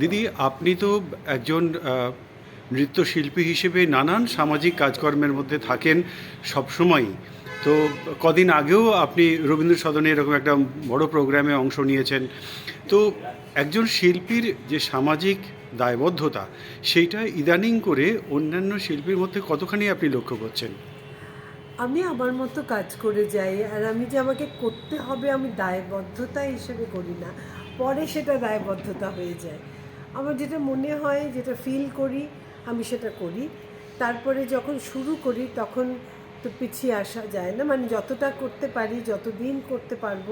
দিদি, আপনি তো একজন নৃত্যশিল্পী হিসেবে নানান সামাজিক কাজকর্মের মধ্যে থাকেন সবসময়ই। তো কদিন আগেও আপনি রবীন্দ্র সদনে এরকম একটা বড় প্রোগ্রামে অংশ নিয়েছেন। তো একজন শিল্পীর যে সামাজিক দায়বদ্ধতা, সেইটা ইদানিং করে অন্যান্য শিল্পীর মধ্যে কতখানি আপনি লক্ষ্য করছেন? আমি আমার মতো কাজ করে যাই, আর আমি যে আমাকে করতে হবে আমি দায়বদ্ধতা হিসেবে করি না, পরে সেটা দায়বদ্ধতা হয়ে যায়। আমার যেটা মনে হয়, যেটা ফিল করি, আমি সেটা করি। তারপরে যখন শুরু করি, তখন তো পিছিয়ে আসা যায় না। মানে যতটা করতে পারি, যতদিন করতে পারব,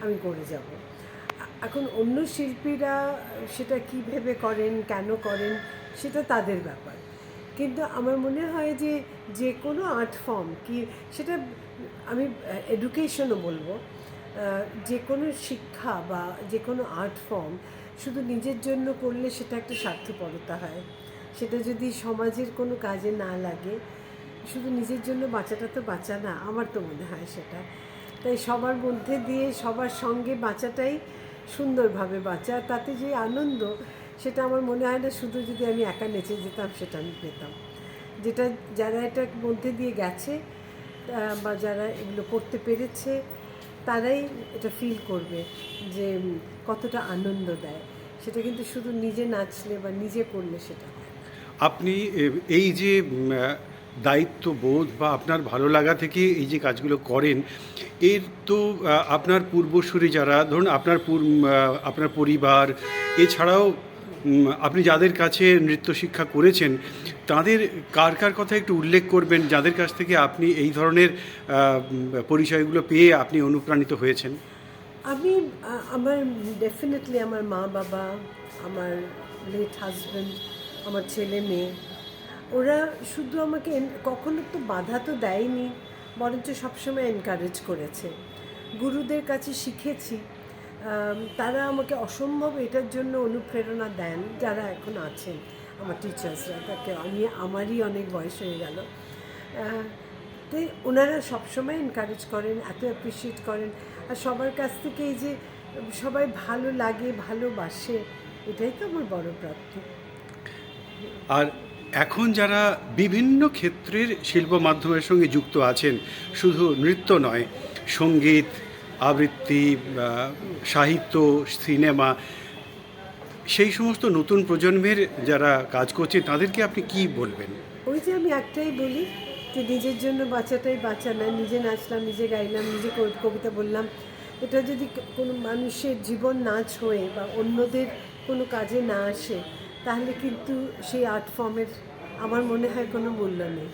আমি করে যাব। এখন অন্য শিল্পীরা সেটা কী ভেবে করেন, কেন করেন, সেটা তাদের ব্যাপার। কিন্তু আমার মনে হয় যে যে কোনো আর্ট ফর্ম কি, সেটা আমি এডুকেশনও বলব। যে কোনো শিক্ষা বা যে কোনো আর্ট ফর্ম শুধু নিজের জন্য করলে সেটা একটা স্বার্থপরতা হয়। সেটা যদি সমাজের কোনো কাজে না লাগে, শুধু নিজের জন্য বাঁচাটা তো বাঁচা না, আমার তো মনে হয় সেটা। তাই সবার মধ্যে দিয়ে সবার সঙ্গে বাঁচাটাই সুন্দরভাবে বাঁচা, তাতে যে আনন্দ সেটা আমার মনে হয় না শুধু যদি আমি একা নেচে যেতাম সেটা আমি পেতাম। যেটা যারা এটার মধ্যে দিয়ে গেছে বা যারা এগুলো করতে পেরেছে তারাই এটা ফিল করবে যে কতটা আনন্দ দেয়। সেটা কিন্তু শুধু নিজে নাচলে বা নিজে করলে সেটা আপনি এই যে দায়িত্ববোধ বা আপনার ভালো লাগা থেকে এই যে কাজগুলো করেন, এর তো আপনার পূর্বসূরি যারা, ধরুন আপনার আপনার পরিবার, এছাড়াও আপনি যাদের কাছে নৃত্য শিক্ষা করেছেন, তাদের কার কার কথা একটু উল্লেখ করবেন? যাদের কাছ থেকে আপনি এই ধরনের পরিচয়গুলো পেয়ে আপনি অনুপ্রাণিত হয়েছেন? আমি আমার ডেফিনেটলি আমার মা বাবা, আমার লেট হাজব্যান্ড আমার ছেলে মেয়ে, ওরা শুধু আমাকে কখনো তো বাধা তো দেয়নি, বরঞ্চ সবসময় এনকারেজ করেছে। গুরুদের কাছে শিখেছি। তারা আমাকে অসম্ভব এটার জন্য অনুপ্রেরণা দেন যারা এখন আছেন আমার টিচার্সরা তাকে আমি, আমারই অনেক বয়স হয়ে গেল। তাই ওনারা সবসময় এনকারেজ করেন, এত অ্যাপ্রিসিয়েট করেন। আর সবার কাছ থেকে এই যে সবাই ভালো লাগে, ভালোবাসে, এটাই তো আমার বড় প্রাপ্তি। আর এখন যারা বিভিন্ন ক্ষেত্রের শিল্প মাধ্যমের সঙ্গে যুক্ত আছেন, শুধু নৃত্য নয়, সংগীত আবৃত্তি সাহিত্য, সিনেমা, সেই সমস্ত নতুন প্রজন্মের যারা কাজ করছে, তাদেরকে আপনি কি বলবেন? ওই যে আমি একটাই বলি যে নিজের জন্য বাঁচাটাই বাঁচা না নিজে নাচলাম, নিজে গাইলাম, নিজে কবি- কবিতা বললাম। এটা যদি কোনো মানুষের জীবন নাচ হয়ে বা অন্যদের কোনো কাজে না আসে, তাহলে কিন্তু সেই আর্ট ফর্মের আমার মনে হয় কোনো মূল্য নেই।